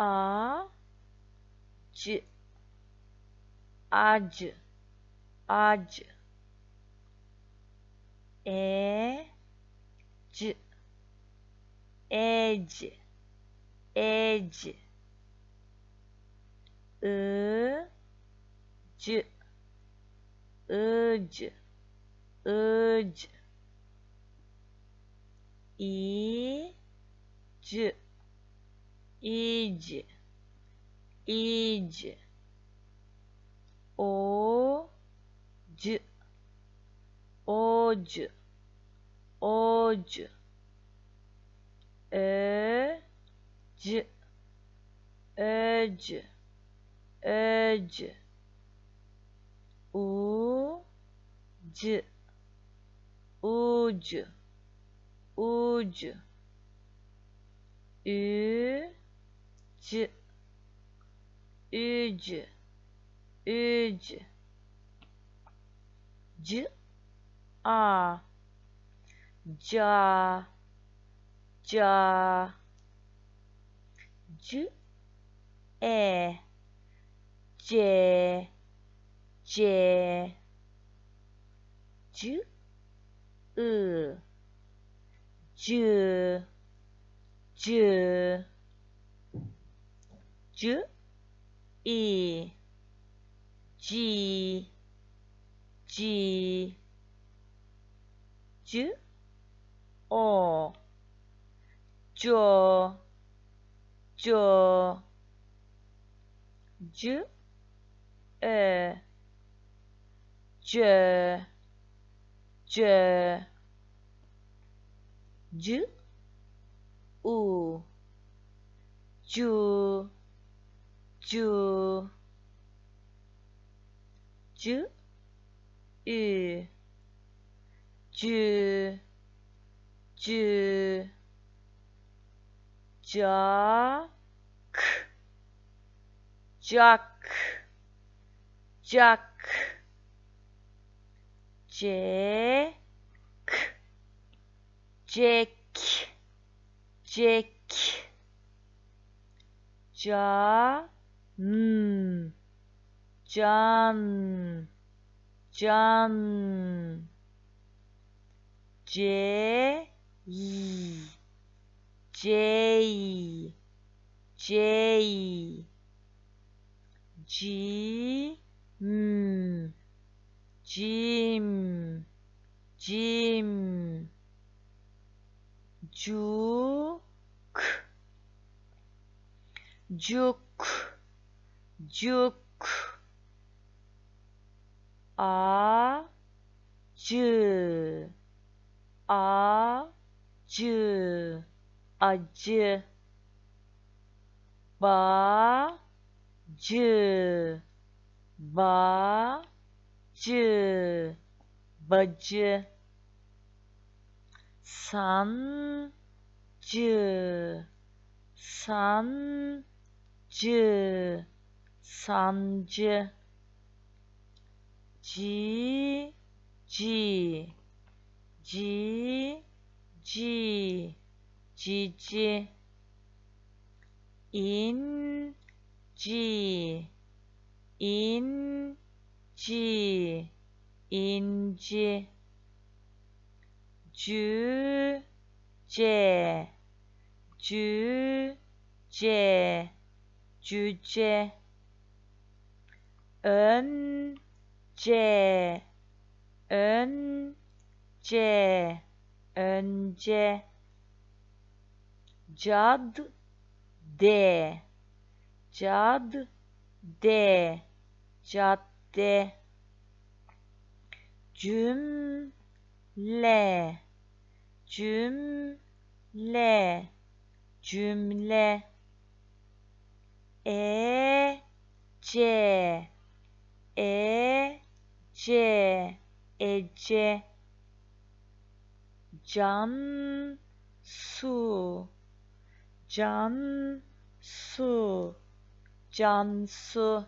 aj aj aj edge edge edge urge urge urge e j. id, id, Ode. Ode. ódio, öd, öd, öd, ud, ud, ud, ud, ジュ、うじゅ、うじゅ、じゅ、あ、じゃ、じゃ、じゅ、え、じ、じ、じゅ、う、じゅ、じゅ、J E G G J O J J J E J J J U J cu cu ü. Cü. Cü. Cak. Cak. Cak. Cek. Cek. Cek can can. Can. C. J J G. M. Jim Jim Juk Juk Juk Acı. Acı acı bacı. Bacı bacı sancı sancı sancı. Cici ci ci cici inci inci inci cüce cüce cüce önce ön C önce. Cad de cad de cadde cümle. Cümle. Cümle. E c. e c ece. Can su. Can su. Cansu